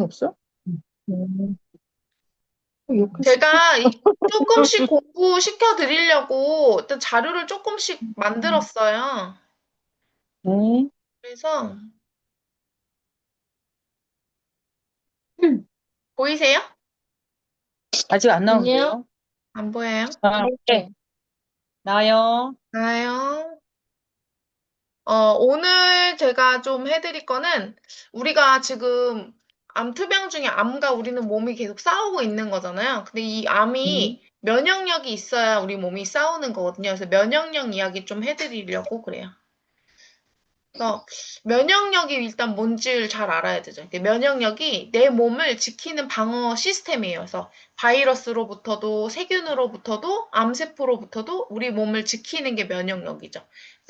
없어? 음. 이렇게 제가 이- 조금씩 공부시켜 드리려고 일단 자료를 조금씩 만들었어요. 네. 그래서 음. 보이세요? 아직 안 나오는데요? 안 보여요? 아, 네. 나요. 나요. 어, 오늘 제가 좀 해드릴 거는 우리가 지금 암투병 중에 암과 우리는 몸이 계속 싸우고 있는 거잖아요. 근데 이 암이 면역력이 있어야 우리 몸이 싸우는 거거든요. 그래서 면역력 이야기 좀 해드리려고 그래요. 그래서 면역력이 일단 뭔지를 잘 알아야 되죠. 면역력이 내 몸을 지키는 방어 시스템이에요. 그래서 바이러스로부터도 세균으로부터도 암세포로부터도 우리 몸을 지키는 게 면역력이죠.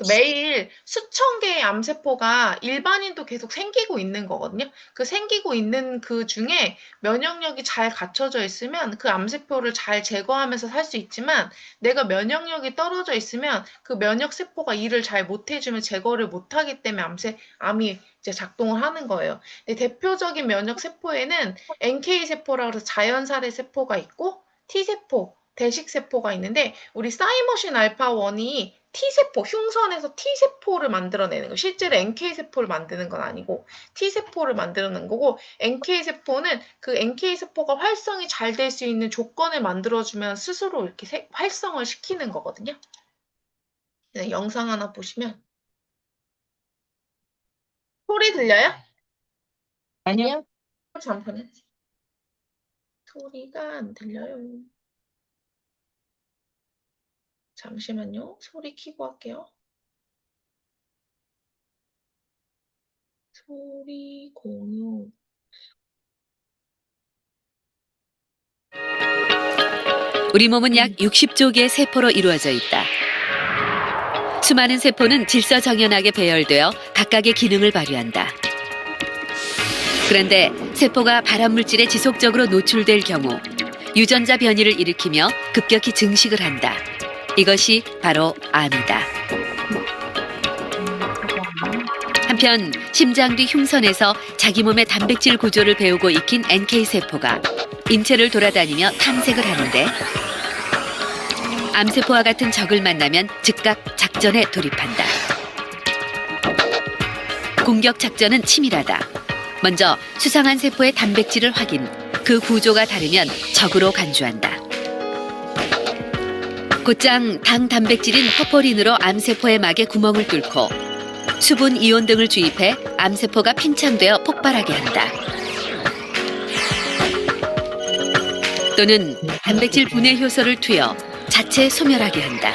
매일 수천 개의 암세포가 일반인도 계속 생기고 있는 거거든요. 그 생기고 있는 그 중에 면역력이 잘 갖춰져 있으면 그 암세포를 잘 제거하면서 살 수 있지만 내가 면역력이 떨어져 있으면 그 면역세포가 일을 잘 못해주면 제거를 못하기 때문에 암세, 암이 이제 작동을 하는 거예요. 대표적인 면역 세포에는 NK세포라고 해서 자연살의 세포가 있고 T세포, 대식 세포가 있는데 우리 사이머신 알파 1이 T세포, 흉선에서 T세포를 만들어내는 거. 실제로 NK세포를 만드는 건 아니고 T세포를 만들어내는 거고 NK세포는 그 NK세포가 활성이 잘 될 수 있는 조건을 만들어주면 스스로 이렇게 세- 활성을 시키는 거거든요. 네, 영상 하나 보시면 소리 들려요? 아니요. 잠깐만요. 소리가 안 들려요. 잠시만요. 소리 켜고 할게요. 소리 공유. 우리 몸은 약 60조 개의 세포로 이루어져 있다. 수많은 세포는 질서정연하게 배열되어 각각의 기능을 발휘한다. 그런데 세포가 발암물질에 지속적으로 노출될 경우 유전자 변이를 일으키며 급격히 증식을 한다. 이것이 바로 암이다. 한편 심장 뒤 흉선에서 자기 몸의 단백질 구조를 배우고 익힌 NK세포가 인체를 돌아다니며 탐색을 하는데 암세포와 같은 적을 만나면 즉각 작전에 돌입한다. 공격 작전은 치밀하다. 먼저 수상한 세포의 단백질을 확인, 그 구조가 다르면 적으로 간주한다. 곧장 당 단백질인 퍼포린으로 암세포의 막에 구멍을 뚫고 수분 이온 등을 주입해 암세포가 팽창되어 폭발하게 한다. 또는 단백질 분해 효소를 투여 자체 소멸하게 한다.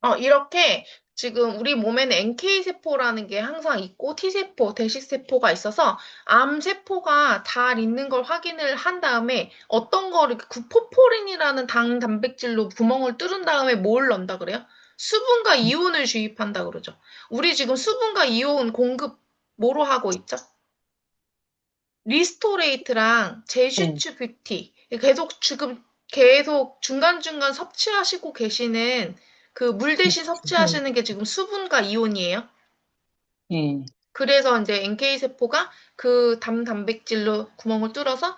어, 이렇게 지금 우리 몸에는 NK세포라는 게 항상 있고 T세포, 대식세포가 있어서 암세포가 잘 있는 걸 확인을 한 다음에 어떤 거를 그 포포린이라는 당 단백질로 구멍을 뚫은 다음에 뭘 넣는다 그래요? 수분과 이온을 주입한다 그러죠. 우리 지금 수분과 이온 공급 뭐로 하고 있죠? 리스토레이트랑 제슈츠 뷰티 계속 지금 계속 중간중간 섭취하시고 계시는 그 물 대신 섭취하시는 게 지금 수분과 이온이에요. 예. 그래서 이제 NK세포가 그 담 단백질로 구멍을 뚫어서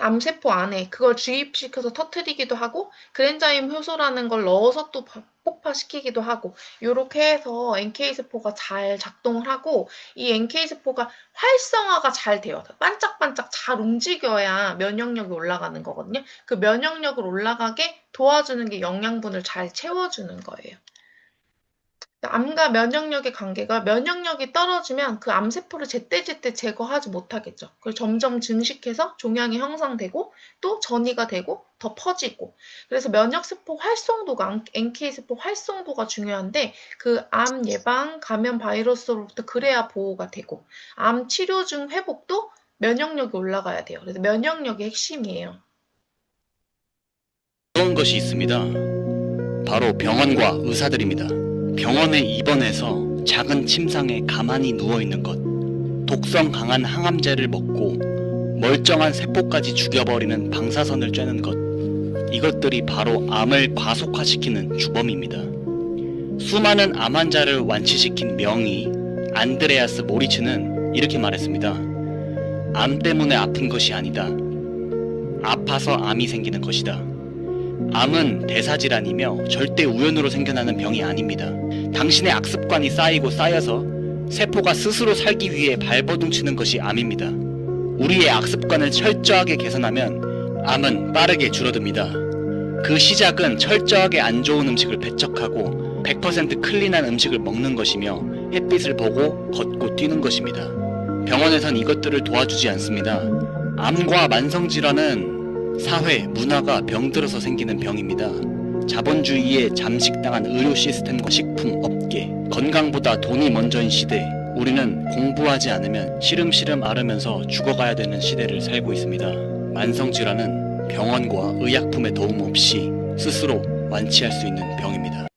암세포 안에 그걸 주입시켜서 터트리기도 하고 그랜자임 효소라는 걸 넣어서 또 바- 폭파시키기도 하고 이렇게 해서 NK세포가 잘 작동을 하고 이 NK세포가 활성화가 잘 돼요. 반짝반짝 잘 움직여야 면역력이 올라가는 거거든요. 그 면역력을 올라가게 도와주는 게 영양분을 잘 채워주는 거예요. 암과 면역력의 관계가 면역력이 떨어지면 그 암세포를 제때제때 제거하지 못하겠죠. 그리고 점점 증식해서 종양이 형성되고 또 전이가 되고 더 퍼지고 그래서 면역세포 활성도가 NK세포 활성도가 중요한데 그 암 예방 감염 바이러스로부터 그래야 보호가 되고 암 치료 중 회복도 면역력이 올라가야 돼요. 그래서 면역력이 핵심이에요. 그런 것이 있습니다. 바로 병원과 의사들입니다. 병원에 입원해서 작은 침상에 가만히 누워 있는 것, 독성 강한 항암제를 먹고 멀쩡한 세포까지 죽여버리는 방사선을 쬐는 것, 이것들이 바로 암을 과속화시키는 주범입니다. 수많은 암 환자를 완치시킨 명의 안드레아스 모리츠는 이렇게 말했습니다. 암 때문에 아픈 것이 아니다. 아파서 암이 생기는 것이다. 암은 대사질환이며 절대 우연으로 생겨나는 병이 아닙니다. 당신의 악습관이 쌓이고 쌓여서 세포가 스스로 살기 위해 발버둥 치는 것이 암입니다. 우리의 악습관을 철저하게 개선하면 암은 빠르게 줄어듭니다. 그 시작은 철저하게 안 좋은 음식을 배척하고 100% 클린한 음식을 먹는 것이며 햇빛을 보고 걷고 뛰는 것입니다. 병원에선 이것들을 도와주지 않습니다. 암과 만성질환은 사회, 문화가 병들어서 생기는 병입니다. 자본주의에 잠식당한 의료 시스템과 식품 업계, 건강보다 돈이 먼저인 시대, 우리는 공부하지 않으면 시름시름 앓으면서 죽어가야 되는 시대를 살고 있습니다. 만성질환은 병원과 의약품의 도움 없이 스스로 완치할 수 있는 병입니다.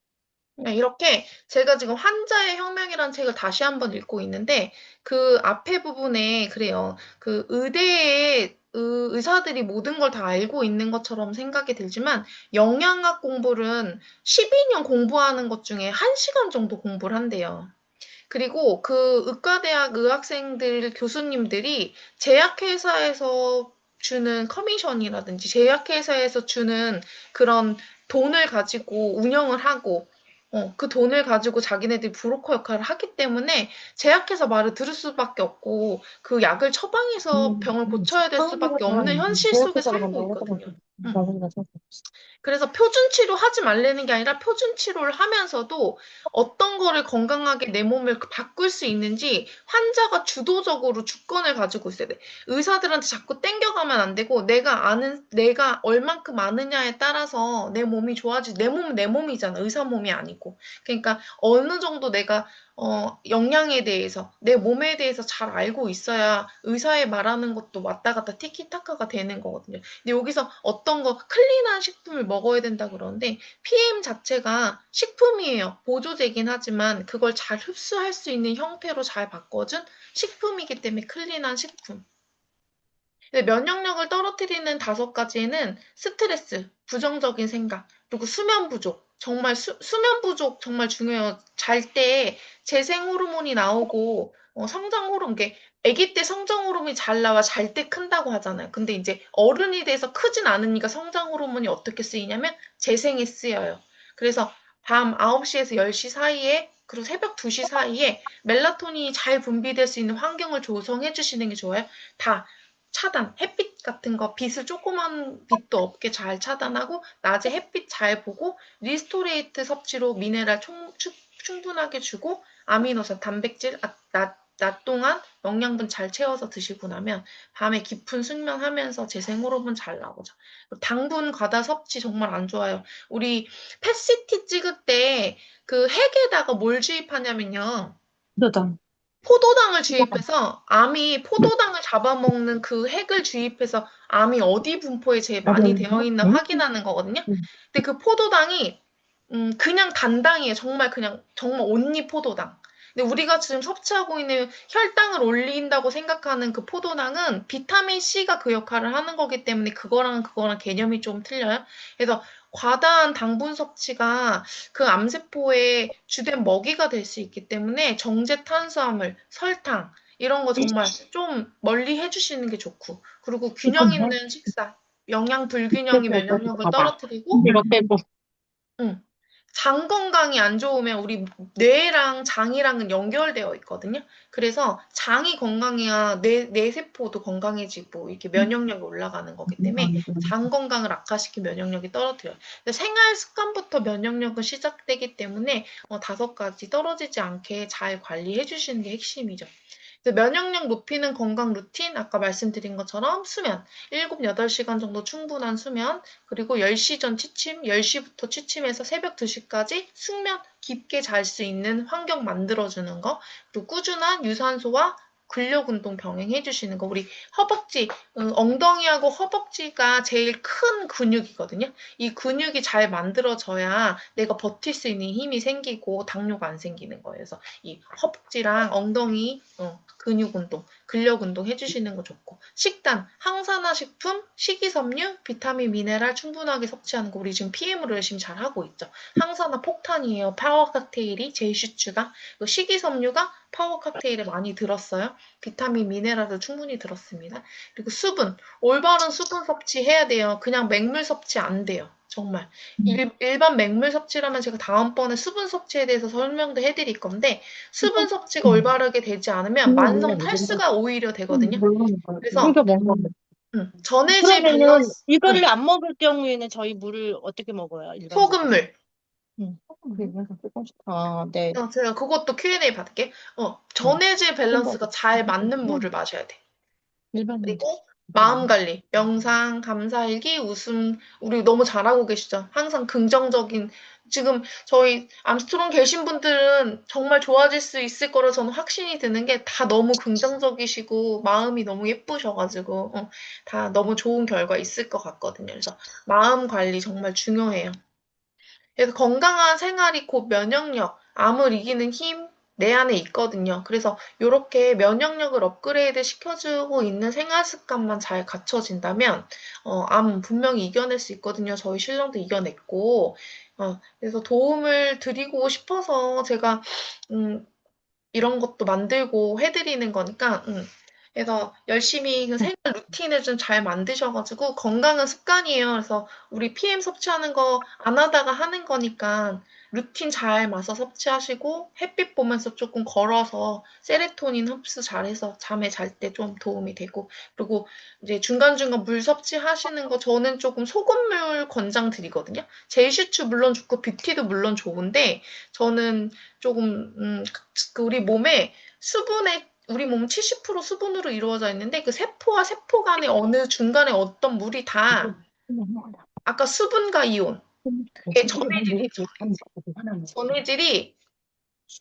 네, 이렇게 제가 지금 환자의 혁명이라는 책을 다시 한번 읽고 있는데 그 앞에 부분에 그래요. 그 의대에 의, 의사들이 모든 걸 다 알고 있는 것처럼 생각이 들지만 영양학 공부는 12년 공부하는 것 중에 1시간 정도 공부를 한대요. 그리고 그 의과대학 의학생들 교수님들이 제약회사에서 주는 커미션이라든지 제약회사에서 주는 그런 돈을 가지고 운영을 하고 어, 그 돈을 가지고 자기네들이 브로커 역할을 하기 때문에 제약회사 말을 들을 수밖에 없고 그 약을 처방해서 음, 병을 음, 고쳐야 될 수밖에 없는 현실 속에 살고 있거든요. 음. 그래서 표준 치료 하지 말라는 게 아니라 표준 치료를 하면서도 어떤 거를 건강하게 내 몸을 바꿀 수 있는지 환자가 주도적으로 주권을 가지고 있어야 돼. 의사들한테 자꾸 땡겨가면 안 되고 내가 아는 내가 얼만큼 아느냐에 따라서 내 몸이 좋아지. 내 몸은 내 몸이잖아. 의사 몸이 아니고. 그러니까 어느 정도 내가 어, 영양에 대해서, 내 몸에 대해서 잘 알고 있어야 의사의 말하는 것도 왔다 갔다 티키타카가 되는 거거든요. 근데 여기서 어떤 거 클린한 식품을 먹어야 된다 그러는데 PM 자체가 식품이에요. 보조제긴 하지만 그걸 잘 흡수할 수 있는 형태로 잘 바꿔준 식품이기 때문에 클린한 식품. 면역력을 떨어뜨리는 다섯 가지에는 스트레스, 부정적인 생각, 그리고 수면 부족. 정말 수, 수면 부족 정말 중요해요. 잘 때 재생 호르몬이 나오고 어, 성장 호르몬, 게 아기 때 성장 호르몬이 잘 나와 잘 때 큰다고 하잖아요. 근데 이제 어른이 돼서 크진 않으니까 성장 호르몬이 어떻게 쓰이냐면 재생에 쓰여요. 그래서 밤 9시에서 10시 사이에 그리고 새벽 2시 사이에 멜라토닌이 잘 분비될 수 있는 환경을 조성해 주시는 게 좋아요. 다 차단, 햇빛 같은 거, 빛을 조그만 빛도 없게 잘 차단하고, 낮에 햇빛 잘 보고, 리스토레이트 섭취로 미네랄 총, 추- 충분하게 주고, 아미노산, 단백질, 아, 낮, 낮 동안 영양분 잘 채워서 드시고 나면, 밤에 깊은 숙면하면서 재생 호르몬 잘 나오죠. 당분 과다 섭취 정말 안 좋아요. 우리 펫시티 찍을 때 그 핵에다가 뭘 주입하냐면요. 그러다. 포도당을 주입해서 암이 포도당을 잡아먹는 그 핵을 주입해서 암이 어디 분포에 제일 많이 되어 있나 음. 확인하는 거거든요. 음. 근데 그 포도당이 음, 그냥 단당이에요. 정말 그냥 정말 온리 포도당. 근데 우리가 지금 섭취하고 있는 혈당을 올린다고 생각하는 그 포도당은 비타민 C가 그 역할을 하는 거기 때문에 그거랑 그거랑 개념이 좀 틀려요. 그래서 과다한 당분 섭취가 그 암세포의 주된 먹이가 될 수 있기 때문에 정제 탄수화물, 설탕 이런 거 정말 좀 멀리 해주시는 게 좋고 그리고 균형 있는 식사, 영양 불균형이 면역력을 떨어뜨리고. 응. 장 건강이 안 좋으면 우리 뇌랑 장이랑은 연결되어 있거든요. 그래서 장이 건강해야 뇌, 뇌 세포도 건강해지고 이렇게 면역력이 올라가는 거기 때문에 장 건강을 악화시키 면역력이 떨어뜨려요. 생활 습관부터 면역력은 시작되기 때문에 어, 다섯 가지 떨어지지 않게 잘 관리해 주시는 게 핵심이죠. 면역력 높이는 건강 루틴, 아까 말씀드린 것처럼 수면, 7, 8시간 정도 충분한 수면, 그리고 10시 전 취침, 10시부터 취침해서 새벽 2시까지 숙면 깊게 잘 수 있는 환경 만들어주는 거, 그리고 꾸준한 유산소와 근력 운동 병행해 주시는 거. 우리 허벅지, 어, 엉덩이하고 허벅지가 제일 큰 근육이거든요. 이 근육이 잘 만들어져야 내가 버틸 수 있는 힘이 생기고 당뇨가 안 생기는 거예요. 그래서 이 허벅지랑 엉덩이 어, 근육 운동. 근력 운동 해주시는 거 좋고 식단, 항산화 식품, 식이섬유, 비타민, 미네랄 충분하게 섭취하는 거 우리 지금 PM으로 열심히 잘 하고 있죠. 항산화 폭탄이에요. 파워 칵테일이 제이슈츠가 그 식이섬유가 파워 칵테일에 많이 들었어요. 비타민, 미네랄도 충분히 들었습니다. 그리고 수분, 올바른 수분 섭취 해야 돼요. 그냥 맹물 섭취 안 돼요. 정말 일, 일반 맹물 섭취라면 제가 다음번에 수분 섭취에 대해서 설명도 해드릴 건데 수분 섭취가 올바르게 되지 않으면 만성 탈수가 오히려 되거든요. 그래서. 음, 전해질 그러면은 밸런스 이거를 안 먹을 경우에는 저희 물을 어떻게 먹어요? 일반적으로? 소금물. 아, 네. 어, 제가 그것도 Q&A 받을게. 어, 전해질 밸런스가 잘 맞는 물을 마셔야 돼. 일반 그리고 마음 관리, 명상, 감사일기, 웃음, 우리 너무 잘하고 계시죠? 항상 긍정적인, 지금 저희 암스트롱 계신 분들은 정말 좋아질 수 있을 거라 저는 확신이 드는 게 다 너무 긍정적이시고 마음이 너무 예쁘셔가지고 어, 다 너무 좋은 결과 있을 것 같거든요. 그래서 마음 관리 정말 중요해요. 그래서 건강한 생활이 곧 면역력, 암을 이기는 힘, 내 안에 있거든요. 그래서 이렇게 면역력을 업그레이드 시켜주고 있는 생활 습관만 잘 갖춰진다면, 어, 암 분명히 이겨낼 수 있거든요. 저희 신랑도 이겨냈고, 어, 그래서 도움을 드리고 싶어서 제가, 음, 이런 것도 만들고 해드리는 거니까, 음, 그래서 열심히 그 생활 루틴을 좀 잘 만드셔가지고 건강한 습관이에요. 그래서 우리 PM 섭취하는 거 안 하다가 하는 거니까 루틴 잘 맞춰 섭취하시고 햇빛 보면서 조금 걸어서 세레토닌 흡수 잘해서 잠에 잘 때 좀 도움이 되고 그리고 이제 중간중간 물 섭취하시는 거 저는 조금 소금물 권장 드리거든요. 제이슈츠 물론 좋고 뷰티도 물론 좋은데 저는 조금 음, 그 우리 몸에 수분의 우리 몸70% 수분으로 이루어져 있는데 그 세포와 세포 간의 어느 중간에 어떤 물이 다 아까 수분과 이온 이게 전해질이 전해질이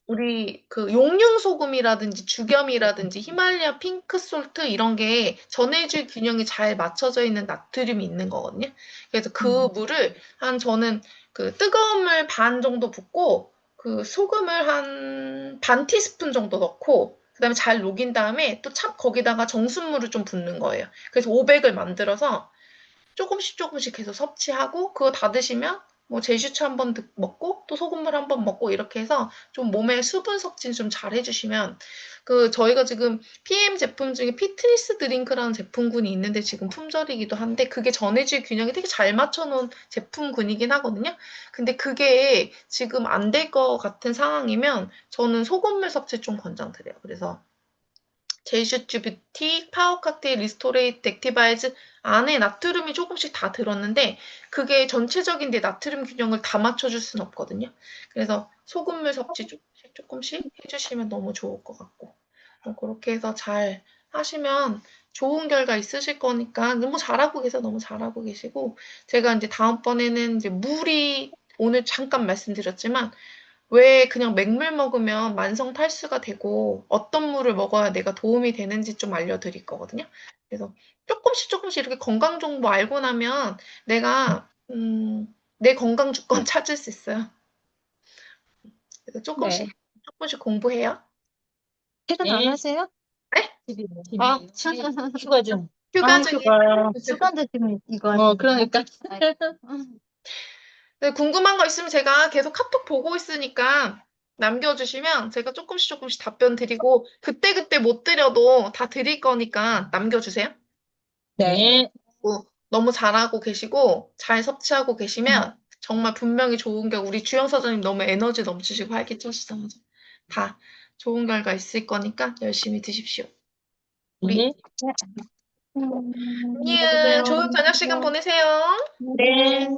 우리 그 용융 소금이라든지 죽염이라든지 히말라야 핑크 솔트 이런 게 전해질 균형이 잘 맞춰져 있는 나트륨이 있는 거거든요. 그래서 그 물을 한 저는 그 뜨거운 물 반 정도 붓고 그 소금을 한 반 티스푼 정도 넣고 그 다음에 잘 녹인 다음에 또참 거기다가 정수물을 좀 붓는 거예요. 그래서 500을 만들어서 조금씩 조금씩 계속 섭취하고 그거 다 드시면 뭐 제슈츠 한번 먹고 또 소금물 한번 먹고 이렇게 해서 좀 몸에 수분 섭취 좀 잘 해주시면 그 저희가 지금 PM 제품 중에 피트니스 드링크라는 제품군이 있는데 지금 품절이기도 한데 그게 전해질 균형이 되게 잘 맞춰놓은 제품군이긴 하거든요. 근데 그게 지금 안 될 것 같은 상황이면 저는 소금물 섭취 좀 권장드려요. 그래서 제이슈츠 뷰티, 파워 칵테일, 리스토레이트, 액티바이즈 안에 나트륨이 조금씩 다 들었는데 그게 전체적인 데 나트륨 균형을 다 맞춰줄 수는 없거든요. 그래서 소금물 섭취 조금씩 조금씩 해주시면 너무 좋을 것 같고 어, 그렇게 해서 잘 하시면 좋은 결과 있으실 거니까 너무 잘하고 계세요. 너무 잘하고 계시고 제가 이제 다음번에는 이제 물이 오늘 잠깐 말씀드렸지만 왜 그냥 맹물 먹으면 만성 탈수가 되고 어떤 물을 먹어야 내가 도움이 되는지 좀 알려드릴 거거든요. 그래서 조금씩 조금씩 이렇게 건강 정보 알고 나면 내가 음, 내 건강 주권 찾을 수 있어요. 그래서 조금씩 네. 조금씩 공부해요. 퇴근 안 네. 하세요? 집이 아, 휴가 중. 휴가 아, 중에 휴가. 휴가인데 지금 이거 어, 그러니까. 네, 궁금한 거 있으면 제가 계속 카톡 보고 있으니까 남겨주시면 제가 조금씩 조금씩 답변 드리고 그때그때 못 드려도 다 드릴 거니까 남겨주세요. 네. 뭐 너무 잘하고 계시고 잘 섭취하고 계시면 정말 분명히 좋은 결과 우리 주영 사장님 너무 에너지 넘치시고 활기차시잖아요. 다 좋은 결과 있을 거니까 열심히 드십시오. 우리 네. 안녕. 좋은 저녁 시간 보내세요. 네.